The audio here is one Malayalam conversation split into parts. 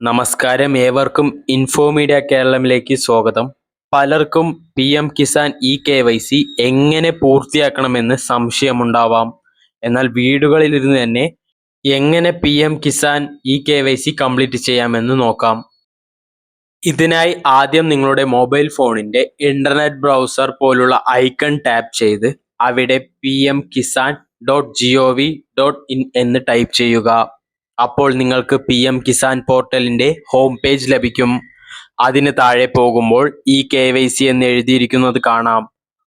നമസ്കാരം. ഏവർക്കും ഇൻഫോ മീഡിയ കേരളമിലേക്ക് സ്വാഗതം. പലർക്കും P M Kisan e K Y C എങ്ങനെ പൂർത്തിയാക്കണമെന്ന് സംശയമുണ്ടാവാം. എന്നാൽ വീടുകളിൽ ഇരുന്ന് തന്നെ എങ്ങനെ P M Kisan e K Y C complete ചെയ്യാമെന്ന് നോക്കാം. ഇതിനായി ആദ്യം നിങ്ങളുടെ മൊബൈൽ ഫോണിന്റെ ഇന്റർനെറ്റ് ബ്രൗസർ പോലുള്ള ഐക്കൺ ടാപ്പ് ചെയ്ത് അവിടെ P M Kisan dot G O V dot in എന്ന് ടൈപ്പ് ചെയ്യുക. അപ്പോൾ നിങ്ങൾക്ക് പി എം കിസാൻ പോർട്ടലിന്റെ ഹോം പേജ് ലഭിക്കും. അതിന് താഴെ പോകുമ്പോൾ ഇ കെ വൈ സി എന്ന് എഴുതിയിരിക്കുന്നത് കാണാം.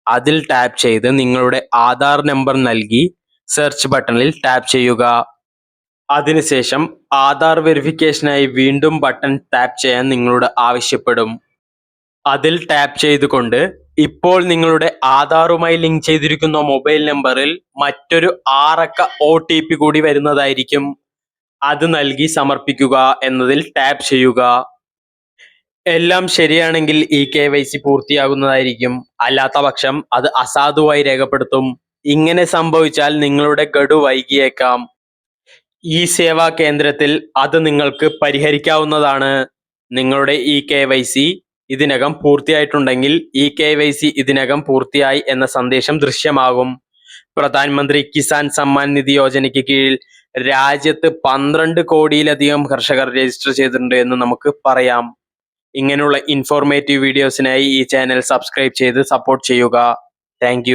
അതിൽ ടാപ്പ് ചെയ്ത് നിങ്ങളുടെ ആധാർ നമ്പർ നൽകി സെർച്ച് ബട്ടണിൽ ടാപ്പ് ചെയ്യുക. അതിനുശേഷം ആധാർ വെരിഫിക്കേഷനായി വീണ്ടും ബട്ടൺ ടാപ്പ് ചെയ്യാൻ നിങ്ങളോട് ആവശ്യപ്പെടും. അതിൽ ടാപ്പ് ചെയ്തുകൊണ്ട് ഇപ്പോൾ നിങ്ങളുടെ ആധാറുമായി ലിങ്ക് ചെയ്തിരിക്കുന്ന മൊബൈൽ നമ്പറിൽ മറ്റൊരു ആറക്ക ഒ കൂടി വരുന്നതായിരിക്കും. അത് നൽകി സമർപ്പിക്കുക എന്നതിൽ ടാപ്പ് ചെയ്യുക. എല്ലാം ശരിയാണെങ്കിൽ ഈ കെ വൈ സി പൂർത്തിയാകുന്നതായിരിക്കും. അല്ലാത്ത പക്ഷം അത് അസാധുവായി രേഖപ്പെടുത്തും. ഇങ്ങനെ സംഭവിച്ചാൽ നിങ്ങളുടെ ഗഡു വൈകിയേക്കാം. ഈ സേവാ കേന്ദ്രത്തിൽ അത് നിങ്ങൾക്ക് പരിഹരിക്കാവുന്നതാണ്. നിങ്ങളുടെ ഇ കെ വൈ സി ഇതിനകം പൂർത്തിയായിട്ടുണ്ടെങ്കിൽ ഇ കെ വൈ സി ഇതിനകം പൂർത്തിയായി എന്ന സന്ദേശം ദൃശ്യമാകും. പ്രധാനമന്ത്രി കിസാൻ സമ്മാൻ നിധി യോജനയ്ക്ക് കീഴിൽ രാജ്യത്ത് പന്ത്രണ്ട് കോടിയിലധികം കർഷകർ രജിസ്റ്റർ ചെയ്തിട്ടുണ്ട് എന്ന് നമുക്ക് പറയാം. ഇങ്ങനെയുള്ള ഇൻഫോർമേറ്റീവ് വീഡിയോസിനായി ഈ ചാനൽ സബ്സ്ക്രൈബ് ചെയ്ത് സപ്പോർട്ട് ചെയ്യുക. താങ്ക്